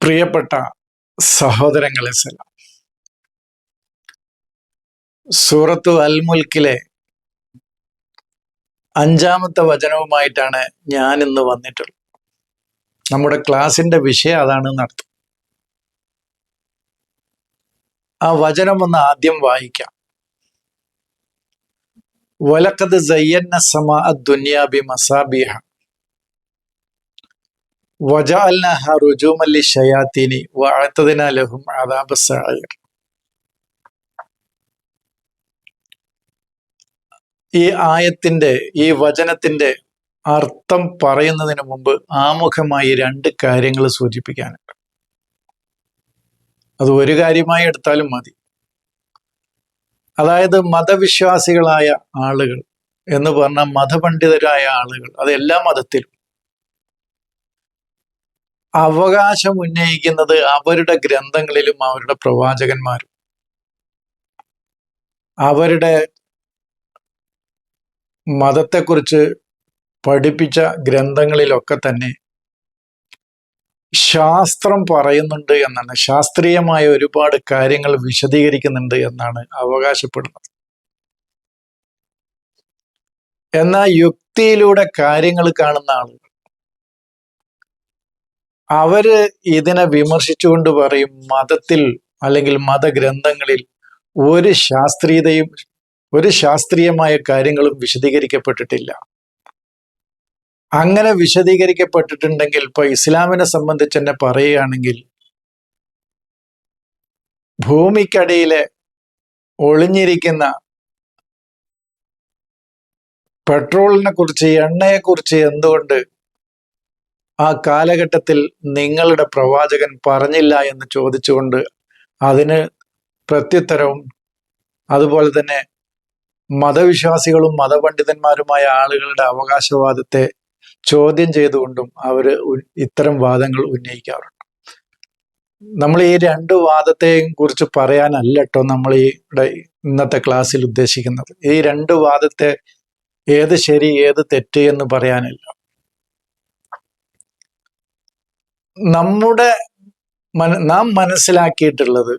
പ്രിയപ്പെട്ട സഹോദരങ്ങളെ സലാം. സൂറത്തു അൽ മുൽക്കിലെ അഞ്ചാമത്തെ വചനവുമായിട്ടാണ് ഞാൻ ഇന്ന് വന്നിട്ടുള്ളത്. നമ്മുടെ ക്ലാസിന്റെ വിഷയം അതാണ് നടത്തും ആ വചനം ഒന്ന് ആദ്യം വായിക്കാം. വലക്കത് സയ്യന്ന സമ ദുന്യാബി മസാബിഹ. ലഹും ഈ ആയത്തിന്റെ ഈ വചനത്തിന്റെ അർത്ഥം പറയുന്നതിന് മുമ്പ് ആമുഖമായി രണ്ട് കാര്യങ്ങൾ സൂചിപ്പിക്കാനുണ്ട്. അത് ഒരു കാര്യമായി എടുത്താലും മതി. അതായത് മതവിശ്വാസികളായ ആളുകൾ എന്ന് പറഞ്ഞ മതപണ്ഡിതരായ ആളുകൾ അത് എല്ലാ മതത്തിലും അവകാശം ഉന്നയിക്കുന്നത് അവരുടെ ഗ്രന്ഥങ്ങളിലും അവരുടെ പ്രവാചകന്മാരും. അവരുടെ മതത്തെക്കുറിച്ച് പഠിപ്പിച്ച ഗ്രന്ഥങ്ങളിലൊക്കെ തന്നെ ശാസ്ത്രം പറയുന്നുണ്ട് എന്നാണ്. ശാസ്ത്രീയമായ ഒരുപാട് കാര്യങ്ങൾ വിശദീകരിക്കുന്നുണ്ട് എന്നാണ് അവകാശപ്പെടുന്നത്. എന്നാൽ യുക്തിയിലൂടെ കാര്യങ്ങൾ കാണുന്ന ആളുകൾ അവർ ഇതിനെ വിമർശിച്ചുകൊണ്ട് പറയും മതത്തിൽ അല്ലെങ്കിൽ മതഗ്രന്ഥങ്ങളിൽ ഒരു ശാസ്ത്രീയതയും ഒരു ശാസ്ത്രീയമായ കാര്യങ്ങളും വിശദീകരിക്കപ്പെട്ടിട്ടില്ല. അങ്ങനെ വിശദീകരിക്കപ്പെട്ടിട്ടുണ്ടെങ്കിൽ ഇപ്പൊ ഇസ്ലാമിനെ സംബന്ധിച്ച് തന്നെ പറയുകയാണെങ്കിൽ ഭൂമിക്കടിയിലെ ഒളിഞ്ഞിരിക്കുന്ന പെട്രോളിനെ കുറിച്ച് എണ്ണയെ കുറിച്ച് എന്തുകൊണ്ട് ആ കാലഘട്ടത്തിൽ നിങ്ങളുടെ പ്രവാചകൻ പറഞ്ഞില്ല എന്ന് ചോദിച്ചുകൊണ്ട് അതിന് പ്രത്യുത്തരവും അതുപോലെ തന്നെ മതവിശ്വാസികളും മതപണ്ഡിതന്മാരുമായ ആളുകളുടെ അവകാശവാദത്തെ ചോദ്യം ചെയ്തുകൊണ്ടും അവർ ഇത്തരം വാദങ്ങൾ ഉന്നയിക്കാറുണ്ട്. നമ്മൾ ഈ രണ്ട് വാദത്തെയും കുറിച്ച് പറയാനല്ല കേട്ടോ നമ്മൾ ഈ ഇന്നത്തെ ക്ലാസ്സിൽ ഉദ്ദേശിക്കുന്നത്. ഈ രണ്ട് വാദത്തെ ഏത് ശരി ഏത് തെറ്റ് എന്ന് പറയാനല്ല. നമ്മുടെ നാം മനസ്സിലാക്കിയിട്ടുള്ളത്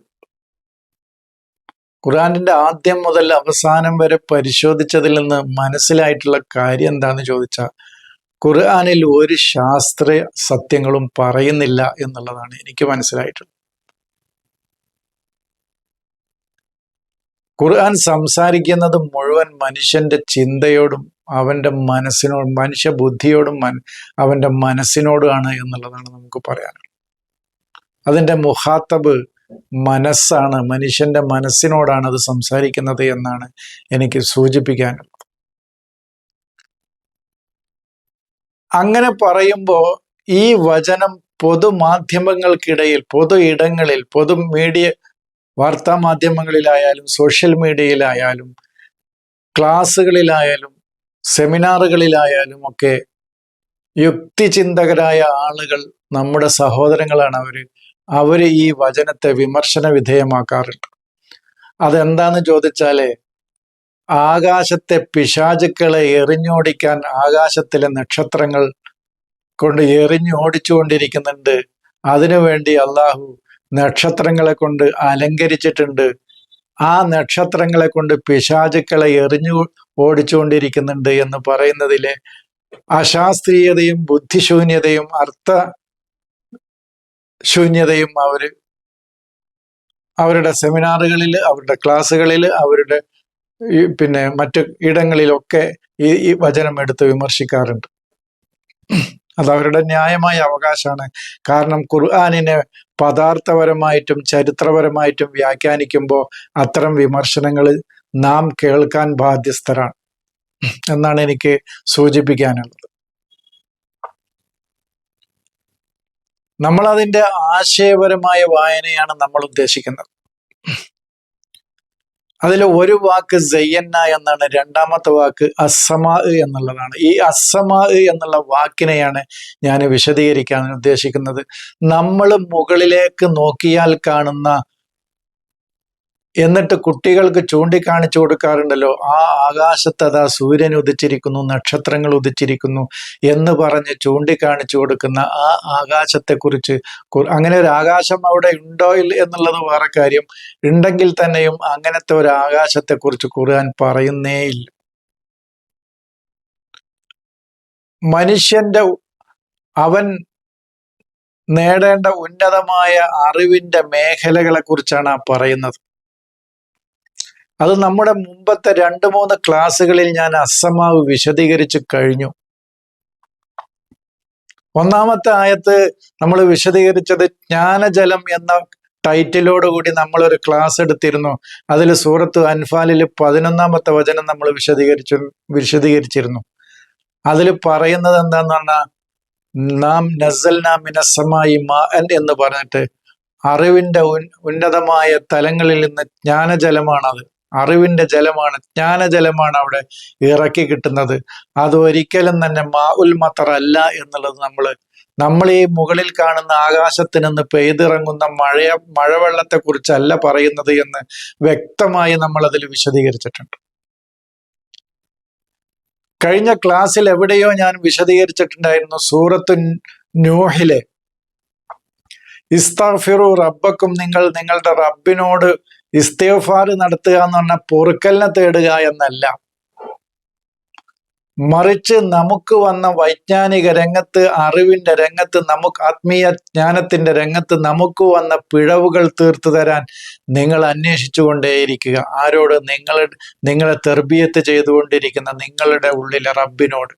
ഖുറാനിന്റെ ആദ്യം മുതൽ അവസാനം വരെ പരിശോധിച്ചതിൽ നിന്ന് മനസ്സിലായിട്ടുള്ള കാര്യം എന്താന്ന് ചോദിച്ചാൽ ഖുർആാനിൽ ഒരു ശാസ്ത്ര സത്യങ്ങളും പറയുന്നില്ല എന്നുള്ളതാണ് എനിക്ക് മനസ്സിലായിട്ടുള്ളത്. ഖുർആൻ സംസാരിക്കുന്നത് മുഴുവൻ മനുഷ്യന്റെ ചിന്തയോടും അവന്റെ മനസ്സിനോടും മനുഷ്യ ബുദ്ധിയോടും മൻ അവന്റെ മനസ്സിനോടുമാണ് എന്നുള്ളതാണ് നമുക്ക് പറയാനുള്ളത്. അതിന്റെ മുഹാത്തബ് മനസ്സാണ് മനുഷ്യന്റെ മനസ്സിനോടാണ് അത് സംസാരിക്കുന്നത് എന്നാണ് എനിക്ക് സൂചിപ്പിക്കാനുള്ളത് അങ്ങനെ പറയുമ്പോൾ ഈ വചനം പൊതുമാധ്യമങ്ങൾക്കിടയിൽ പൊതു ഇടങ്ങളിൽ പൊതു മീഡിയ വാർത്താ മാധ്യമങ്ങളിലായാലും സോഷ്യൽ മീഡിയയിലായാലും ക്ലാസ്സുകളിലായാലും സെമിനാറുകളിലായാലും ഒക്കെ യുക്തിചിന്തകരായ ആളുകൾ നമ്മുടെ സഹോദരങ്ങളാണ് അവർ അവർ ഈ വചനത്തെ വിമർശന വിധേയമാക്കാറുണ്ട്. അതെന്താന്ന് ചോദിച്ചാലേ ആകാശത്തെ പിശാചുക്കളെ എറിഞ്ഞോടിക്കാൻ ആകാശത്തിലെ നക്ഷത്രങ്ങൾ കൊണ്ട് എറിഞ്ഞോടിച്ചുകൊണ്ടിരിക്കുന്നുണ്ട് അതിനുവേണ്ടി അള്ളാഹു നക്ഷത്രങ്ങളെ കൊണ്ട് അലങ്കരിച്ചിട്ടുണ്ട്. ആ നക്ഷത്രങ്ങളെ കൊണ്ട് പിശാചുക്കളെ എറിഞ്ഞു ഓടിച്ചുകൊണ്ടിരിക്കുന്നുണ്ട് എന്ന് പറയുന്നതിലെ അശാസ്ത്രീയതയും ബുദ്ധിശൂന്യതയും അർത്ഥ ശൂന്യതയും അവർ അവരുടെ സെമിനാറുകളിൽ അവരുടെ ക്ലാസ്സുകളിൽ അവരുടെ പിന്നെ മറ്റു ഇടങ്ങളിലൊക്കെ ഈ ഈ വചനം എടുത്ത് വിമർശിക്കാറുണ്ട്. അത് അവരുടെ ന്യായമായ അവകാശമാണ്. കാരണം ഖുർആാനിനെ പദാർത്ഥപരമായിട്ടും ചരിത്രപരമായിട്ടും വ്യാഖ്യാനിക്കുമ്പോൾ അത്തരം വിമർശനങ്ങൾ നാം കേൾക്കാൻ ബാധ്യസ്ഥരാണ് എന്നാണ് എനിക്ക് സൂചിപ്പിക്കാനുള്ളത്. നമ്മൾ അതിന്റെ ആശയപരമായ വായനയാണ് നമ്മൾ ഉദ്ദേശിക്കുന്നത്. അതിൽ ഒരു വാക്ക് ജയ്യന്ന എന്നാണ് രണ്ടാമത്തെ വാക്ക് അസമാ എന്നുള്ളതാണ്. ഈ അസമാ എന്നുള്ള വാക്കിനെയാണ് ഞാൻ വിശദീകരിക്കാൻ ഉദ്ദേശിക്കുന്നത്. നമ്മൾ മുകളിലേക്ക് നോക്കിയാൽ കാണുന്ന എന്നിട്ട് കുട്ടികൾക്ക് ചൂണ്ടിക്കാണിച്ചു കൊടുക്കാറുണ്ടല്ലോ ആ ആകാശത്ത് അതാ സൂര്യൻ ഉദിച്ചിരിക്കുന്നു നക്ഷത്രങ്ങൾ ഉദിച്ചിരിക്കുന്നു എന്ന് പറഞ്ഞ് ചൂണ്ടിക്കാണിച്ചു കൊടുക്കുന്ന ആ ആകാശത്തെക്കുറിച്ച് കുറിച്ച് അങ്ങനെ ഒരു ആകാശം അവിടെ ഉണ്ടോ ഇല്ല എന്നുള്ളത് വേറെ കാര്യം. ഉണ്ടെങ്കിൽ തന്നെയും അങ്ങനത്തെ ഒരു ആകാശത്തെക്കുറിച്ച് ഖുർആൻ പറയുന്നേയില്ല മനുഷ്യന്റെ അവൻ നേടേണ്ട ഉന്നതമായ അറിവിന്റെ മേഖലകളെ കുറിച്ചാണ് പറയുന്നത്. അത് നമ്മുടെ മുമ്പത്തെ രണ്ട് മൂന്ന് ക്ലാസ്സുകളിൽ ഞാൻ അസമാവ് വിശദീകരിച്ചു കഴിഞ്ഞു. ഒന്നാമത്തെ ആയത്ത് നമ്മൾ വിശദീകരിച്ചത് ജ്ഞാനജലം എന്ന ടൈറ്റിലോടുകൂടി നമ്മളൊരു ക്ലാസ് എടുത്തിരുന്നു. അതിൽ സൂറത്ത് അൻഫാലിൽ പതിനൊന്നാമത്തെ വചനം നമ്മൾ വിശദീകരിച്ചു വിശദീകരിച്ചിരുന്നു. അതിൽ പറയുന്നത് എന്താന്ന് പറഞ്ഞാൽ നാം നസൽന മിനസമായി മാൻ എന്ന് പറഞ്ഞിട്ട് അറിവിന്റെ ഉന്നതമായ തലങ്ങളിൽ നിന്ന് ജ്ഞാനജലമാണത്. അറിവിന്റെ ജലമാണ് ജ്ഞാനജലമാണ് അവിടെ ഇറക്കി കിട്ടുന്നത്. അത് ഒരിക്കലും തന്നെ മാ ഉൽ മത്തർ അല്ല എന്നുള്ളത് നമ്മൾ നമ്മൾ ഈ മുകളിൽ കാണുന്ന ആകാശത്ത് നിന്ന് പെയ്തിറങ്ങുന്ന മഴയ മഴവെള്ളത്തെ കുറിച്ചല്ല പറയുന്നത് എന്ന് വ്യക്തമായി നമ്മൾ അതിൽ വിശദീകരിച്ചിട്ടുണ്ട്. കഴിഞ്ഞ ക്ലാസ്സിൽ എവിടെയോ ഞാൻ വിശദീകരിച്ചിട്ടുണ്ടായിരുന്നു സൂറത്ത് ന്യൂഹിലെ ഇസ്താഫിറു റബ്ബക്കും നിങ്ങൾ നിങ്ങളുടെ റബ്ബിനോട് ഇസ്തേഫാർ നടത്തുക എന്ന് പറഞ്ഞാൽ പൊറുക്കലിനെ തേടുക എന്നല്ല. മറിച്ച് നമുക്ക് വന്ന വൈജ്ഞാനിക രംഗത്ത് അറിവിന്റെ രംഗത്ത് നമുക്ക് ആത്മീയ ജ്ഞാനത്തിന്റെ രംഗത്ത് നമുക്ക് വന്ന പിഴവുകൾ തീർത്തു തരാൻ നിങ്ങൾ അന്വേഷിച്ചു കൊണ്ടേയിരിക്കുക. ആരോട് നിങ്ങൾ നിങ്ങളെ തെർബിയത്ത് ചെയ്തുകൊണ്ടിരിക്കുന്ന നിങ്ങളുടെ ഉള്ളിലെ റബ്ബിനോട്.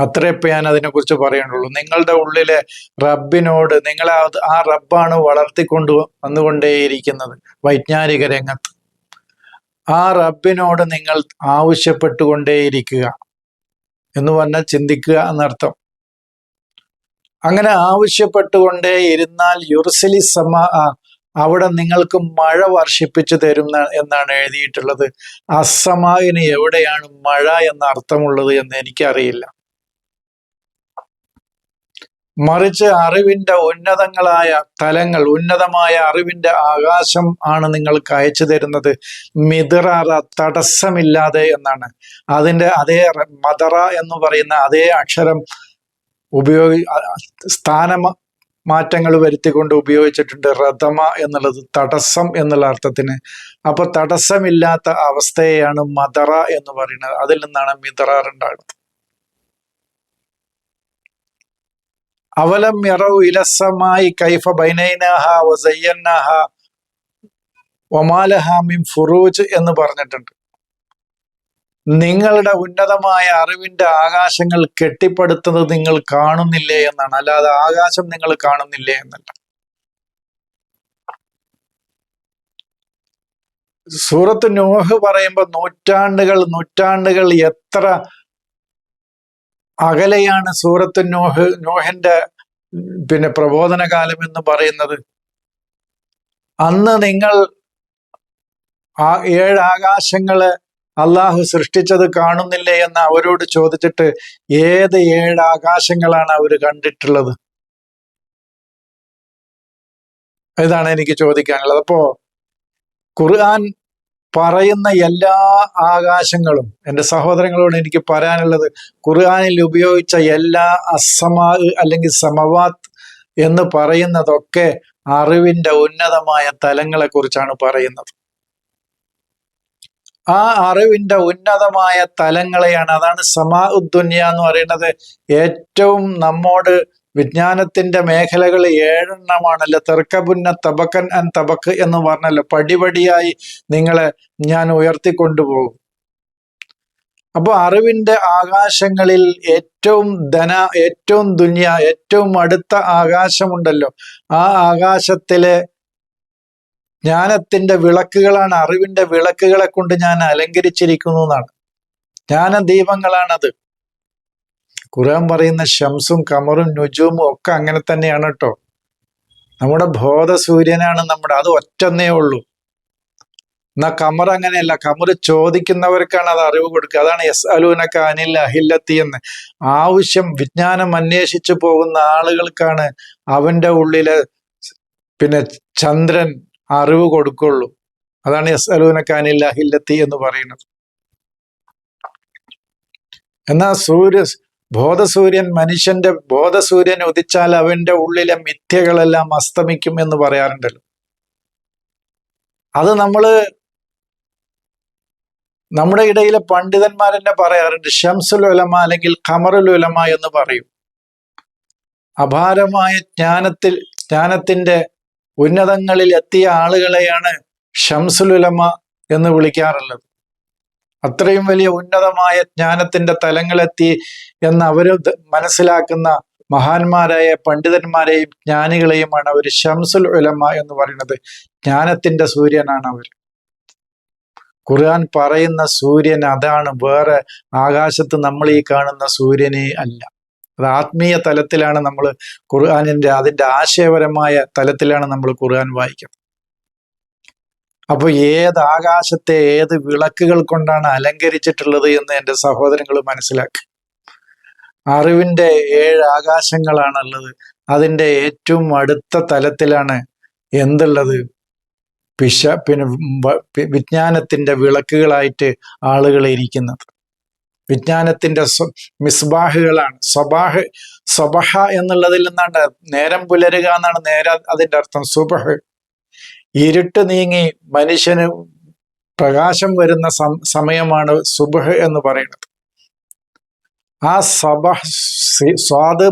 അത്രയപ്പോ ഞാൻ അതിനെക്കുറിച്ച് പറയണ്ടുള്ളൂ നിങ്ങളുടെ ഉള്ളിലെ റബ്ബിനോട് നിങ്ങളെ ആ റബ്ബാണ് വളർത്തിക്കൊണ്ടു വന്നുകൊണ്ടേയിരിക്കുന്നത് വൈജ്ഞാനിക രംഗത്ത്. ആ റബ്ബിനോട് നിങ്ങൾ ആവശ്യപ്പെട്ടുകൊണ്ടേയിരിക്കുക എന്ന് പറഞ്ഞാൽ ചിന്തിക്കുക എന്നർത്ഥം. അങ്ങനെ ആവശ്യപ്പെട്ടുകൊണ്ടേ ഇരുന്നാൽ യുർസലി സമ അവിടെ നിങ്ങൾക്ക് മഴ വർഷിപ്പിച്ചു തരും എന്നാണ് എഴുതിയിട്ടുള്ളത്. അസമാവിന് എവിടെയാണ് മഴ എന്ന അർത്ഥമുള്ളത് എന്ന് എനിക്കറിയില്ല. മറിച്ച് അറിവിന്റെ ഉന്നതങ്ങളായ തലങ്ങൾ ഉന്നതമായ അറിവിന്റെ ആകാശം ആണ് നിങ്ങൾക്ക് അയച്ചു തരുന്നത്. മിതറാറ തടസ്സമില്ലാതെ എന്നാണ്. അതിന്റെ അതേ മദറ എന്ന് പറയുന്ന അതേ അക്ഷരം ഉപയോഗി സ്ഥാനം മാറ്റങ്ങൾ വരുത്തിക്കൊണ്ട് ഉപയോഗിച്ചിട്ടുണ്ട്. റഥമ എന്നുള്ളത് തടസ്സം എന്നുള്ള അർത്ഥത്തിന്. അപ്പൊ തടസ്സമില്ലാത്ത അവസ്ഥയെയാണ് മദറ എന്ന് പറയുന്നത്. അതിൽ നിന്നാണ് മിതറാർ അവലം യറവ് ഇലസമായി കൈഫ ബൈനൈനഹ വസയ്യന്നഹ ഒമാലഹ മിൻ ഫുറൂജ് എന്ന് പറഞ്ഞിട്ടുണ്ട്. നിങ്ങളുടെ ഉന്നതമായ അറിവിന്റെ ആകാശങ്ങൾ കെട്ടിപ്പടുത്തത് നിങ്ങൾ കാണുന്നില്ലേ എന്നാണ്. അല്ലാതെ ആകാശം നിങ്ങൾ കാണുന്നില്ലേ എന്നല്ല. സൂറത്ത് നോഹ് പറയുമ്പോൾ നൂറ്റാണ്ടുകൾ നൂറ്റാണ്ടുകൾ എത്ര അകലെയാണ് സൂറത്ത് നോഹ് നോഹന്റെ പിന്നെ പ്രബോധന കാലം എന്ന് പറയുന്നത്. അന്ന് നിങ്ങൾ ആ ഏഴ് ആകാശങ്ങൾ അള്ളാഹു സൃഷ്ടിച്ചത് കാണുന്നില്ലേ എന്ന് അവരോട് ചോദിച്ചിട്ട് ഏത് ഏഴ് ആകാശങ്ങളാണ് അവർ കണ്ടിട്ടുള്ളത്? ഇതാണ് എനിക്ക് ചോദിക്കാനുള്ളത്. അപ്പോ ഖുർആൻ പറയുന്ന എല്ലാ ആകാശങ്ങളും എന്റെ സഹോദരങ്ങളോട് എനിക്ക് പറയാനുള്ളത് ഖുർആാനിൽ ഉപയോഗിച്ച എല്ലാ അസമാ അല്ലെങ്കിൽ സമവാത് എന്ന് പറയുന്നതൊക്കെ അറിവിന്റെ ഉന്നതമായ തലങ്ങളെ കുറിച്ചാണ് പറയുന്നത്. ആ അറിവിന്റെ ഉന്നതമായ തലങ്ങളെയാണ് അതാണ് സമാ ഉദ്ദുന്യ എന്ന് പറയുന്നത്. ഏറ്റവും നമ്മോട് വിജ്ഞാനത്തിന്റെ മേഖലകൾ ഏഴെണ്ണമാണല്ലോ. തെർക്കപുന്ന തബക്കൻ അൻ തബക്ക് എന്ന് പറഞ്ഞല്ലോ. പടിപടിയായി നിങ്ങളെ ഞാൻ ഉയർത്തിക്കൊണ്ടുപോകും. അപ്പൊ അറിവിന്റെ ആകാശങ്ങളിൽ ഏറ്റവും ധന ഏറ്റവും ദുന്യ ഏറ്റവും അടുത്ത ആകാശമുണ്ടല്ലോ. ആ ആകാശത്തിലെ ജ്ഞാനത്തിന്റെ വിളക്കുകളാണ് അറിവിന്റെ വിളക്കുകളെ കൊണ്ട് ഞാൻ അലങ്കരിച്ചിരിക്കുന്നു എന്നാണ് ജ്ഞാനദീപങ്ങളാണത്. ഖുർആൻ പറയുന്ന ഷംസും കമറും നുജൂമും ഒക്കെ അങ്ങനെ തന്നെയാണ് കേട്ടോ നമ്മുടെ ബോധ സൂര്യനാണ് നമ്മുടെ അത് ഒറ്റന്നേ ഉള്ളൂ. എന്നാ കമർ അങ്ങനെയല്ല കമർ ചോദിക്കുന്നവർക്കാണ് അത് അറിവ് കൊടുക്കുക. അതാണ് എസ് അലൂനക്ക അനിൽ അഹില്ലത്തി എന്ന്. ആവശ്യം വിജ്ഞാനം അന്വേഷിച്ചു പോകുന്ന ആളുകൾക്കാണ് അവന്റെ ഉള്ളിൽ പിന്നെ ചന്ദ്രൻ അറിവ് കൊടുക്കുള്ളൂ. അതാണ് എസ് അലൂനക്ക അനിൽ അഹില്ലത്തി എന്ന് പറയുന്നത്. എന്നാ സൂര്യ ബോധസൂര്യൻ മനുഷ്യന്റെ ബോധസൂര്യൻ ഉദിച്ചാൽ അവന്റെ ഉള്ളിലെ മിഥ്യകളെല്ലാം അസ്തമിക്കും എന്ന് പറയാറുണ്ടല്ലോ. അത് നമ്മൾ നമ്മുടെ ഇടയിലെ പണ്ഡിതന്മാർ തന്നെ പറയാറുണ്ട് ഷംസുൽ ഉലമ അല്ലെങ്കിൽ ഖമറുൽ ഉലമ എന്ന് പറയും. അപാരമായ ജ്ഞാനത്തിൽ ജ്ഞാനത്തിന്റെ ഉന്നതങ്ങളിൽ എത്തിയ ആളുകളെയാണ് ഷംസുൽ ഉലമ എന്ന് വിളിക്കാറുള്ളത്. അത്രയും വലിയ ഉന്നതമായ ജ്ഞാനത്തിന്റെ തലങ്ങളെത്തി എന്ന് അവർ മനസ്സിലാക്കുന്ന മഹാന്മാരായ പണ്ഡിതന്മാരെയും ജ്ഞാനികളെയുമാണ് അവർ ഷംസുൽ ഉലമ എന്ന് പറയുന്നത്. ജ്ഞാനത്തിന്റെ സൂര്യനാണ് അവർ. ഖുർആൻ പറയുന്ന സൂര്യൻ അതാണ്. വേറെ ആകാശത്ത് നമ്മൾ ഈ കാണുന്ന സൂര്യനെ അല്ല. അത് ആത്മീയ തലത്തിലാണ് നമ്മൾ ഖുർആാനിന്റെ അതിന്റെ ആശയപരമായ തലത്തിലാണ് നമ്മൾ ഖുർആൻ വായിക്കുന്നത്. അപ്പൊ ഏത് ആകാശത്തെ ഏത് വിളക്കുകൾ കൊണ്ടാണ് അലങ്കരിച്ചിട്ടുള്ളത് എന്ന് എന്റെ സഹോദരങ്ങൾ മനസ്സിലാക്കി. അറിവിന്റെ ഏഴ് ആകാശങ്ങളാണുള്ളത്. അതിന്റെ ഏറ്റവും അടുത്ത തലത്തിലാണ് എന്തുള്ളത്? പിശ പിന്നെ വിജ്ഞാനത്തിന്റെ വിളക്കുകളായിട്ട് ആളുകൾ ഇരിക്കുന്നത്. വിജ്ഞാനത്തിന്റെ മിസ്ബാഹുകളാണ്. സ്വബാഹ് സ്വബഹ എന്നുള്ളതിൽ നിന്നാണ് നേരം പുലരുക എന്നാണ് നേരെ അതിന്റെ അർത്ഥം. സുബഹ് ഇരുട്ട് നീങ്ങി മനുഷ്യന് പ്രകാശം വരുന്ന സമയമാണ് സുബഹ് എന്ന് പറയുന്നത്. ആ സബഹ് സ്വാദ്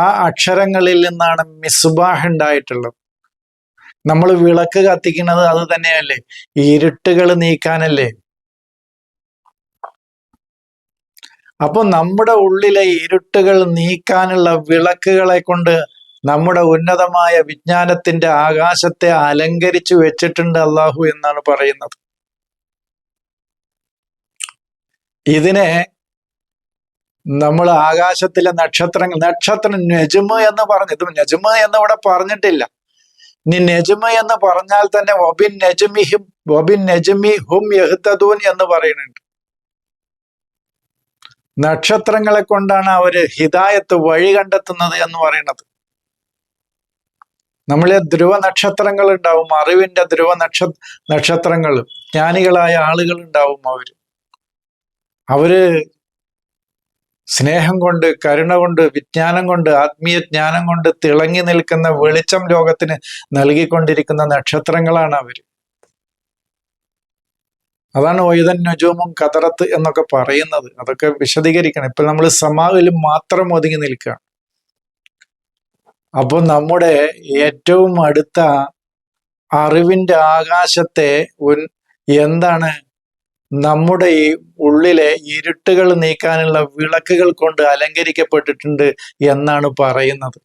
ആ അക്ഷരങ്ങളിൽ നിന്നാണ് മിസ്ബാഹ് ഉണ്ടായിട്ടുള്ളത്. നമ്മൾ വിളക്ക് കത്തിക്കുന്നത് അത് തന്നെയല്ലേ? ഇരുട്ടുകൾ നീക്കാനല്ലേ? അപ്പൊ നമ്മുടെ ഉള്ളിലെ ഇരുട്ടുകൾ നീക്കാനുള്ള വിളക്കുകളെ കൊണ്ട് നമ്മുടെ ഉന്നതമായ വിജ്ഞാനത്തിന്റെ ആകാശത്തെ അലങ്കരിച്ചു വെച്ചിട്ടുണ്ട് അള്ളാഹു എന്നാണ് പറയുന്നത്. ഇതിനെ നമ്മൾ ആകാശത്തിലെ നക്ഷത്രങ്ങൾ നക്ഷത്രം നെജുമ എന്ന് പറഞ്ഞു. ഇത് നെജുമ എന്ന് ഇവിടെ പറഞ്ഞിട്ടില്ല. നീ നെജുമ എന്ന് പറഞ്ഞാൽ തന്നെ ഒബിൻ നെജുമിഹിം ഒബിൻ നെജുമി ഹും യഹ്തദൂൻ എന്ന് പറയുന്നുണ്ട്. നക്ഷത്രങ്ങളെ കൊണ്ടാണ് അവർ ഹിതായത്ത് വഴി കണ്ടെത്തുന്നത് എന്ന് പറയുന്നത്. നമ്മളെ ധ്രുവ നക്ഷത്രങ്ങൾ ഉണ്ടാവും അറിവിന്റെ ധ്രുവ നക്ഷ നക്ഷത്രങ്ങൾ ജ്ഞാനികളായ ആളുകൾ ഉണ്ടാവും അവർ. അവർ സ്നേഹം കൊണ്ട് കരുണ കൊണ്ട് വിജ്ഞാനം കൊണ്ട് ആത്മീയ ജ്ഞാനം കൊണ്ട് തിളങ്ങി നിൽക്കുന്ന വെളിച്ചം ലോകത്തിന് നൽകിക്കൊണ്ടിരിക്കുന്ന നക്ഷത്രങ്ങളാണ് അവർ. അതാണ് വൈതൻ നുജൂമും കതറത്ത് എന്നൊക്കെ പറയുന്നത്. അതൊക്കെ വിശദീകരിക്കണം. ഇപ്പൊ നമ്മൾ സമാവിൽ മാത്രം ഒതുങ്ങി നിൽക്കുക അപ്പോൾ നമ്മുടെ ഏറ്റവും അടുത്ത അറിവിന്റെ ആകാശത്തെ എന്താണ്? നമ്മുടെ ഈ ഉള്ളിലെ ഇരുട്ടുകൾ നീക്കാനുള്ള വിളക്കുകൾ കൊണ്ട് അലങ്കരിക്കപ്പെട്ടിട്ടുണ്ട് എന്നാണ് പറയുന്നത്.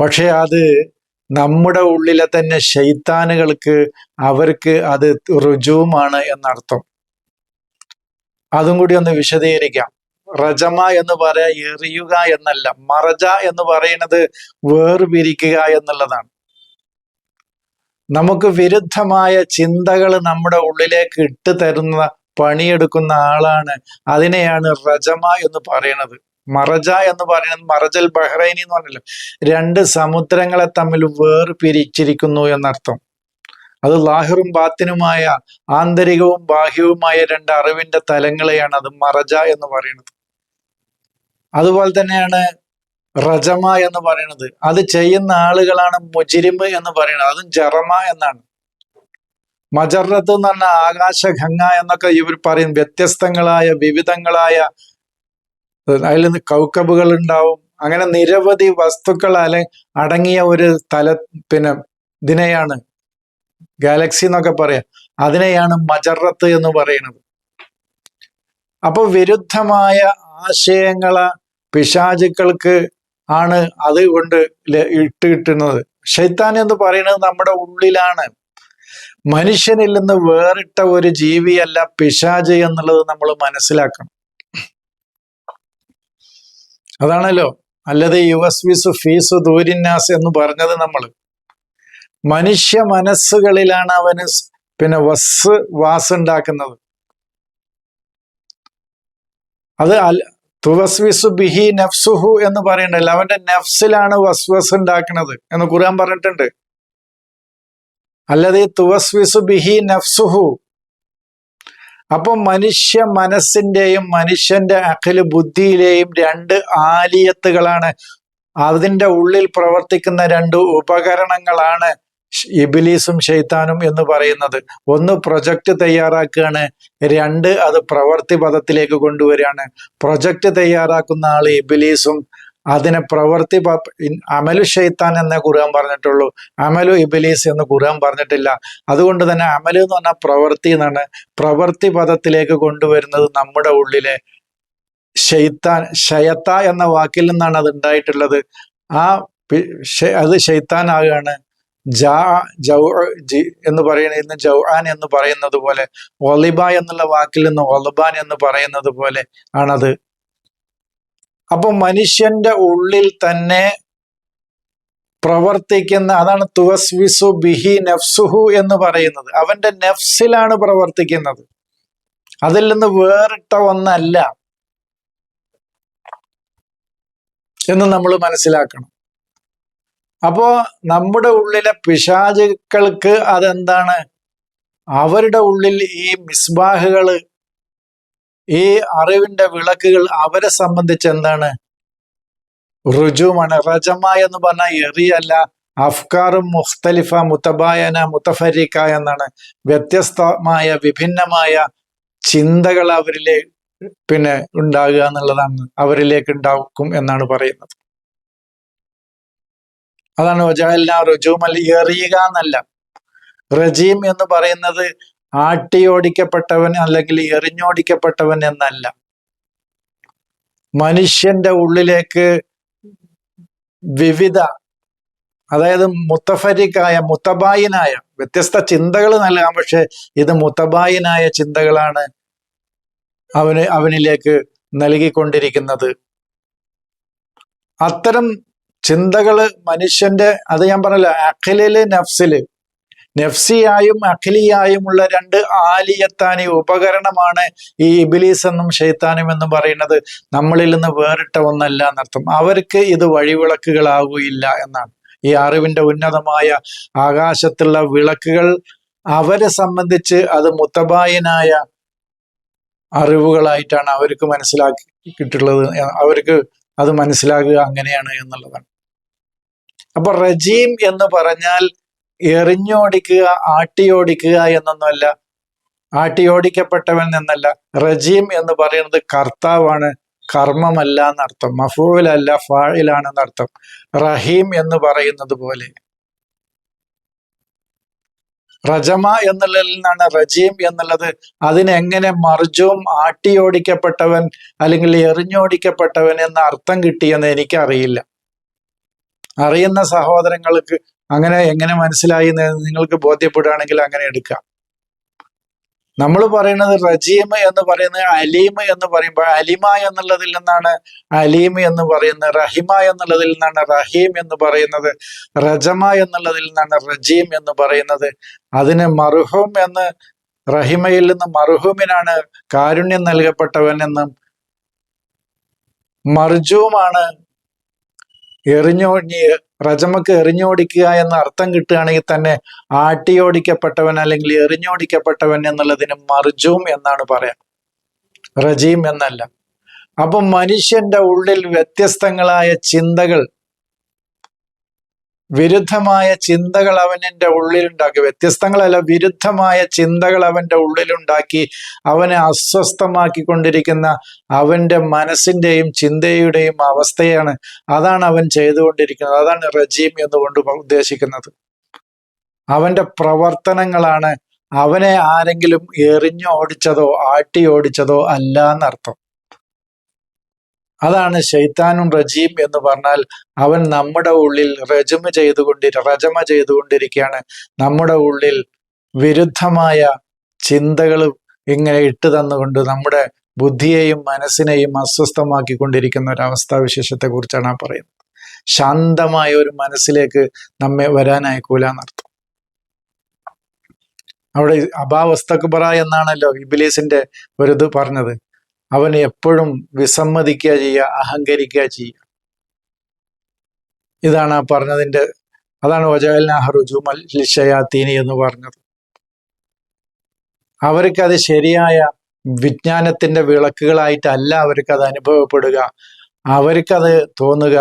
പക്ഷെ അത് നമ്മുടെ ഉള്ളിലെ തന്നെ ശൈത്താനുകൾക്ക് അവർക്ക് അത് റുജുവുമാണ് എന്നർത്ഥം. അതും കൂടി ഒന്ന് വിശദീകരിക്കാം. റജമ എന്ന് പറയാ എറിയുക എന്നല്ല മറജ എന്ന് പറയുന്നത് വേർപിരിക്കുക എന്നുള്ളതാണ്. നമുക്ക് വിരുദ്ധമായ ചിന്തകൾ നമ്മുടെ ഉള്ളിലേക്ക് ഇട്ട് തരുന്ന പണിയെടുക്കുന്ന ആളാണ് അതിനെയാണ് റജമ എന്ന് പറയുന്നത്. മറജ എന്ന് പറയുന്നത് മറജൽ ബഹ്റൈനി എന്ന് പറഞ്ഞല്ലോ. രണ്ട് സമുദ്രങ്ങളെ തമ്മിൽ വേർപിരിച്ചിരിക്കുന്നു എന്നർത്ഥം. അത് ലാഹിറും ബാത്തിനുമായ ആന്തരികവും ബാഹ്യവുമായ രണ്ട് അറിവിന്റെ തലങ്ങളെയാണ് അത് മറജ എന്ന് പറയുന്നത്. അതുപോലെ തന്നെയാണ് റജമ എന്ന് പറയുന്നത്. അത് ചെയ്യുന്ന ആളുകളാണ് മുജിരിമ് എന്ന് പറയുന്നത്. അതും ജറമ എന്നാണ്. മജറത്ത് എന്ന് പറഞ്ഞ ആകാശഗംഗ എന്നൊക്കെ ഇവർ പറയും. വ്യത്യസ്തങ്ങളായ വിവിധങ്ങളായ അതിൽ നിന്ന് കൗക്കബുകൾ ഉണ്ടാവും. അങ്ങനെ നിരവധി വസ്തുക്കൾ അല്ലെ അടങ്ങിയ ഒരു തല പിന്നെ ഇതിനെയാണ് ഗാലക്സി എന്നൊക്കെ പറയാം. അതിനെയാണ് മജറത്ത് എന്ന് പറയുന്നത്. അപ്പൊ വിരുദ്ധമായ ആശയങ്ങളെ പിശാചുക്കൾക്ക് ആണ് അത് കൊണ്ട് ഇട്ട് കിട്ടുന്നത്. ശൈത്താൻ എന്ന് പറയുന്നത് നമ്മുടെ ഉള്ളിലാണ്. മനുഷ്യനിൽ നിന്ന് വേറിട്ട ഒരു ജീവിയല്ല പിശാജ് എന്നുള്ളത് നമ്മൾ മനസ്സിലാക്കണം. അതാണല്ലോ. അല്ലത് യുവസ്വിസു ഫീസു ദൂരിന്നാസ് എന്ന് പറഞ്ഞത് നമ്മൾ മനുഷ്യ മനസ്സുകളിലാണ് അവന് പിന്നെ വസ് വാസുണ്ടാക്കുന്നത്. അത് തുവസ്വിസു ബിഹി നഫ്സുഹു എന്ന് പറയണ്ടല്ലോ അവന്റെ നഫ്സിലാണ് വസ്വസ് ഉണ്ടാക്കുന്നത് എന്ന് ഖുർആൻ പറഞ്ഞിട്ടുണ്ട്. അല്ലാതെ തുവസ്വിസു ബിഹി നഫ്സുഹു. അപ്പൊ മനുഷ്യ മനസ്സിന്റെയും മനുഷ്യന്റെ അഖിൽ ബുദ്ധിയിലെയും രണ്ട് ആലിയത്തുകളാണ്. അതിന്റെ ഉള്ളിൽ പ്രവർത്തിക്കുന്ന രണ്ട് ഉപകരണങ്ങളാണ് ഇബിലീസും ഷെയ്ത്താനും എന്ന് പറയുന്നത്. ഒന്ന് പ്രൊജക്റ്റ് തയ്യാറാക്കുകയാണ്. രണ്ട് അത് പ്രവർത്തി പദത്തിലേക്ക് കൊണ്ടുവരികയാണ്. പ്രൊജക്റ്റ് തയ്യാറാക്കുന്ന ആൾ ഇബിലീസും അതിനെ പ്രവർത്തി അമലു ഷെയ്ത്താൻ എന്നേ ഖുർആൻ പറഞ്ഞിട്ടുള്ളൂ. അമലു ഇബിലീസ് എന്ന് ഖുർആൻ പറഞ്ഞിട്ടില്ല. അതുകൊണ്ട് തന്നെ അമലു എന്ന് പറഞ്ഞാൽ പ്രവർത്തി എന്നാണ്. പ്രവൃത്തി പദത്തിലേക്ക് കൊണ്ടുവരുന്നത് നമ്മുടെ ഉള്ളിലെ ഷെയ്ത്താൻ ഷയത്ത എന്ന വാക്കിൽ നിന്നാണ് അത് ഉണ്ടായിട്ടുള്ളത്. ആ അത് ഷെയ്ത്താൻ ആകുകയാണ് എന്ന് പറയുന്ന ജൗആൻ എന്ന് പറയുന്നത് പോലെ ഒലിബ എന്നുള്ള വാക്കിൽ നിന്ന് ഒലബാൻ എന്ന് പറയുന്നത് പോലെ ആണത്. അപ്പൊ മനുഷ്യന്റെ ഉള്ളിൽ തന്നെ പ്രവർത്തിക്കുന്ന അതാണ് തുവസ്വിസു ബിഹി നഫ്സുഹു എന്ന് പറയുന്നത്. അവന്റെ നഫ്സിലാണ് പ്രവർത്തിക്കുന്നത്. അതിൽ നിന്ന് വേറിട്ട ഒന്നല്ല എന്ന് നമ്മൾ മനസ്സിലാക്കണം. അപ്പോ നമ്മുടെ ഉള്ളിലെ പിശാചുക്കൾക്ക് അതെന്താണ്? അവരുടെ ഉള്ളിൽ ഈ മിസ്ബാഹുകൾ ഈ അറിവിന്റെ വിളക്കുകൾ അവരെ സംബന്ധിച്ച് എന്താണ്? റുജുമാണ് റജമ എന്ന് പറഞ്ഞാൽ എറിയല്ല അഫ്കാറും മുഖ്തലിഫ മുത്തബായന മുത്തഫരിക്ക എന്നാണ്. വ്യത്യസ്തമായ വിഭിന്നമായ ചിന്തകൾ അവരിലെ പിന്നെ ഉണ്ടാകുക എന്നുള്ളതാണ് അവരിലേക്ക് ഉണ്ടാക്കും എന്നാണ് പറയുന്നത്. അതാണ് വജാലിന റുജുമൽ എറിയുക എന്നല്ല. റജീം എന്ന് പറയുന്നത് ആട്ടിയോടിക്കപ്പെട്ടവൻ അല്ലെങ്കിൽ എറിഞ്ഞോടിക്കപ്പെട്ടവൻ എന്നല്ല. മനുഷ്യന്റെ ഉള്ളിലേക്ക് വിവിധ അതായത് മുത്തഫരിക്കായ മുത്തബായിനായ വ്യത്യസ്ത ചിന്തകൾ നൽകാം. പക്ഷെ ഇത് മുത്തബായിനായ ചിന്തകളാണ് അവന് അവനിലേക്ക് നൽകിക്കൊണ്ടിരിക്കുന്നത്. അത്തരം ചിന്തകൾ മനുഷ്യന്റെ അത് ഞാൻ പറഞ്ഞല്ലോ അഖിലിൽ നഫ്സിൽ. നഫ്സിയായും അഖിലിയായുമുള്ള രണ്ട് ആലിയത്താനി ഉപകരണമാണ് ഈ ഇബിലീസ് എന്നും ഷെയ്ത്താനും എന്നും പറയുന്നത്. നമ്മളിൽ നിന്ന് വേറിട്ട ഒന്നല്ല എന്നർത്ഥം. അവർക്ക് ഇത് വഴിവിളക്കുകളാവുകയില്ല എന്നാണ്. ഈ അറിവിന്റെ ഉന്നതമായ ആകാശത്തുള്ള വിളക്കുകൾ അവരെ സംബന്ധിച്ച് അത് മുത്തബായനായ അറിവുകളായിട്ടാണ് അവർക്ക് മനസ്സിലാക്കി മനസ്സിലാക്കിയിട്ടുള്ളത് അവർക്ക് അത് മനസ്സിലാകുക അങ്ങനെയാണ് എന്നുള്ളതാണ്. അപ്പൊ റജീം എന്ന് പറഞ്ഞാൽ എറിഞ്ഞോടിക്കുക ആട്ടിയോടിക്കുക എന്നൊന്നുമല്ല. ആട്ടിയോടിക്കപ്പെട്ടവൻ എന്നല്ല റജീം എന്ന് പറയുന്നത് കർത്താവാണ് കർമ്മമല്ല എന്നർത്ഥം. മഫൂലല്ല ഫായിലാണെന്നർത്ഥം റഹീം എന്ന് പറയുന്നത് പോലെ. റജമ എന്നുള്ളതിൽ നിന്നാണ് റജീം എന്നുള്ളത്. അതിനെങ്ങനെ മർജവും ആട്ടിയോടിക്കപ്പെട്ടവൻ അല്ലെങ്കിൽ എറിഞ്ഞോടിക്കപ്പെട്ടവൻ എന്ന അർത്ഥം കിട്ടിയെന്ന് എനിക്കറിയില്ല. അറിയുന്ന സഹോദരങ്ങൾക്ക് അങ്ങനെ എങ്ങനെ മനസ്സിലായി നിങ്ങൾക്ക് ബോധ്യപ്പെടുകയാണെങ്കിൽ അങ്ങനെ എടുക്കാം. നമ്മൾ പറയുന്നത് റജീം എന്ന് പറയുന്നത് അലീം എന്ന് പറയുമ്പോൾ അലിമ എന്നുള്ളതിൽ നിന്നാണ് അലീം എന്ന് പറയുന്നത് റഹിമ എന്നുള്ളതിൽ നിന്നാണ് റഹീം എന്ന് പറയുന്നത് റജമ എന്നുള്ളതിൽ നിന്നാണ് റജീം എന്ന് പറയുന്നത്. അതിന് മർഹൂം എന്ന് റഹിമയിൽ നിന്ന് മർഹൂമിനാണ് കാരുണ്യം നൽകപ്പെട്ടവൻ എന്നും മർജൂമാണ് എറിഞ്ഞോടി റജമക്ക് എറിഞ്ഞോടിക്കുക എന്ന അർത്ഥം കിട്ടുകയാണെങ്കിൽ തന്നെ ആട്ടിയോടിക്കപ്പെട്ടവൻ അല്ലെങ്കിൽ എറിഞ്ഞോടിക്കപ്പെട്ടവൻ എന്നുള്ളതിന് മർജൂം എന്നാണ് പറയാം. റജീം എന്നല്ല. അപ്പൊ മനുഷ്യന്റെ ഉള്ളിൽ വ്യത്യസ്തങ്ങളായ ചിന്തകൾ വിരുദ്ധമായ ചിന്തകൾ അവന്റെ ഉള്ളിലുണ്ടാക്കി. വ്യത്യസ്തങ്ങളല്ല വിരുദ്ധമായ ചിന്തകൾ അവന്റെ ഉള്ളിലുണ്ടാക്കി. അവനെ അസ്വസ്ഥമാക്കിക്കൊണ്ടിരിക്കുന്ന അവന്റെ മനസ്സിന്റെയും ചിന്തയുടെയും അവസ്ഥയാണ് അതാണ് അവൻ ചെയ്തുകൊണ്ടിരിക്കുന്നത്. അതാണ് റജീം എന്നുകൊണ്ട് ഉദ്ദേശിക്കുന്നത്. അവന്റെ പ്രവർത്തനങ്ങളാണ് അവനെ ആരെങ്കിലും എറിഞ്ഞോടിച്ചതോ ആട്ടി ഓടിച്ചതോ അല്ല എന്നർത്ഥം അതാണ് ശൈത്താനും റജീം എന്ന് പറഞ്ഞാൽ അവൻ നമ്മുടെ ഉള്ളിൽ റജമ ചെയ്തുകൊണ്ടി റജമ ചെയ്തുകൊണ്ടിരിക്കുകയാണ് നമ്മുടെ ഉള്ളിൽ വിരുദ്ധമായ ചിന്തകൾ ഇങ്ങനെ ഇട്ട് തന്നുകൊണ്ട് നമ്മുടെ ബുദ്ധിയെയും മനസ്സിനെയും അസ്വസ്ഥമാക്കിക്കൊണ്ടിരിക്കുന്ന ഒരു അവസ്ഥാവിശേഷത്തെക്കുറിച്ചാണ് ആ പറയുന്നത്. ശാന്തമായ ഒരു മനസ്സിലേക്ക് നമ്മെ വരാൻ അയക്കൂല എന്നർത്ഥം. അവിടെ അഭാവസ്തക്ബറ എന്നാണല്ലോ ഇബിലീസിന്റെ ഒരു ഇത് പറഞ്ഞത്. അവന് എപ്പോഴും വിസമ്മതിക്കുക ചെയ്യുക അഹങ്കരിക്കുക ചെയ്യുക. ഇതാണ് ആ പറഞ്ഞതിന്റെ അതാണ് വജാലിനാഹറുജുമലിഷയാത്തീനി എന്ന് പറഞ്ഞത്. അവർക്കത് ശരിയായ വിജ്ഞാനത്തിന്റെ വിളക്കുകളായിട്ടല്ല അവർക്കത് അനുഭവപ്പെടുക. അവർക്കത് തോന്നുക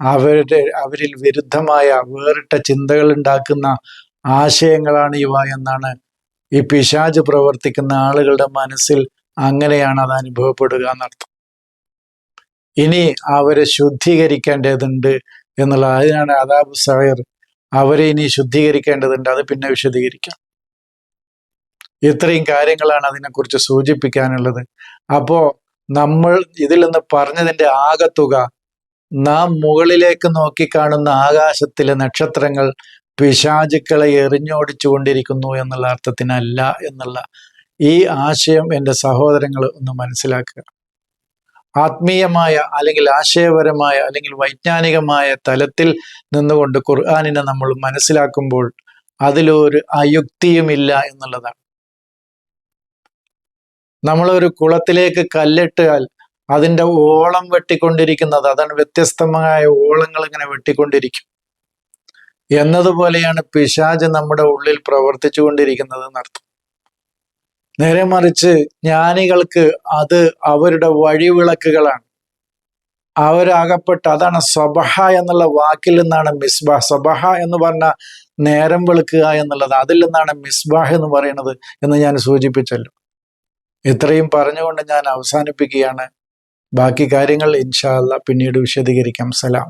അവരുടെ അവരിൽ വിരുദ്ധമായ വേറിട്ട ചിന്തകൾ ഉണ്ടാക്കുന്ന ആശയങ്ങളാണ് ഇവ എന്നാണ് ഈ പിശാജ് പ്രവർത്തിക്കുന്ന ആളുകളുടെ മനസ്സിൽ അങ്ങനെയാണ് അത് അനുഭവപ്പെടുക എന്നർത്ഥം. ഇനി അവരെ ശുദ്ധീകരിക്കേണ്ടതുണ്ട് എന്നുള്ള അതിനാണ് അതാബ് സഹർ അവരെ ഇനി ശുദ്ധീകരിക്കേണ്ടതുണ്ട് അത് പിന്നെ വിശദീകരിക്കാം. ഇത്രയും കാര്യങ്ങളാണ് അതിനെക്കുറിച്ച് സൂചിപ്പിക്കാനുള്ളത്. അപ്പോ നമ്മൾ ഇതിൽ നിന്ന് പറഞ്ഞതിന്റെ ആകത്തുക നാം മുകളിലേക്ക് നോക്കിക്കാണുന്ന ആകാശത്തിലെ നക്ഷത്രങ്ങൾ പിശാചുക്കളെ എറിഞ്ഞോടിച്ചു കൊണ്ടിരിക്കുന്നു എന്നുള്ള അർത്ഥത്തിനല്ല എന്നുള്ള ഈ ആശയം എന്റെ സഹോദരങ്ങൾ ഒന്ന് മനസ്സിലാക്കുക. ആത്മീയമായ അല്ലെങ്കിൽ ആശയപരമായ അല്ലെങ്കിൽ വൈജ്ഞാനികമായ തലത്തിൽ നിന്നുകൊണ്ട് ഖുർആാനിനെ നമ്മൾ മനസ്സിലാക്കുമ്പോൾ അതിലൊരു അയുക്തിയുമില്ല എന്നുള്ളതാണ്. നമ്മളൊരു കുളത്തിലേക്ക് കല്ലിട്ടാൽ അതിന്റെ ഓളം വെട്ടിക്കൊണ്ടിരിക്കുന്നത് അതാണ് വ്യത്യസ്തമായ ഓളങ്ങൾ ഇങ്ങനെ വെട്ടിക്കൊണ്ടിരിക്കും. എന്നതുപോലെയാണ് പിശാജ് നമ്മുടെ ഉള്ളിൽ പ്രവർത്തിച്ചു കൊണ്ടിരിക്കുന്നത് എന്നർത്ഥം. നേരെ മറിച്ച് ജ്ഞാനികൾക്ക് അത് അവരുടെ വഴിവിളക്കുകളാണ്. അവരാകപ്പെട്ട് അതാണ് സ്വബഹ എന്നുള്ള വാക്കിൽ നിന്നാണ് മിസ്ബാഹ് സ്വബഹ എന്ന് പറഞ്ഞ നേരം വെളുക്കുക എന്നുള്ളത്. അതിൽ നിന്നാണ് മിസ്ബാഹ് എന്ന് പറയുന്നത് എന്ന് ഞാൻ സൂചിപ്പിച്ചല്ലോ. ഇത്രയും പറഞ്ഞുകൊണ്ട് ഞാൻ അവസാനിപ്പിക്കുകയാണ്. ബാക്കി കാര്യങ്ങൾ ഇൻഷാല്ല പിന്നീട് വിശദീകരിക്കാം. സലാം.